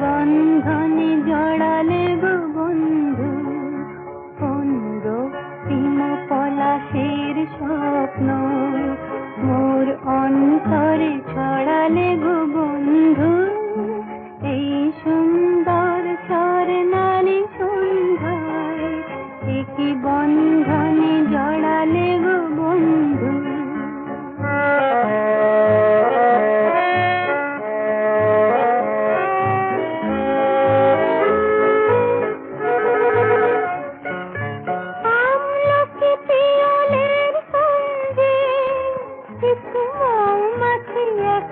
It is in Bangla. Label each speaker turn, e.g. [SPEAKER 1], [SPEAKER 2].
[SPEAKER 1] বন্ধনে জড়ালে গো বন্ধু। কোন রক্তিম পলাশের স্বপ্ন, মোর অন্তরে ছড়ালে গো বন্ধু। এই সুন্দর স্বর্ণালী সন্ধ্যায় একই বন্ধনে মৌমাছি এক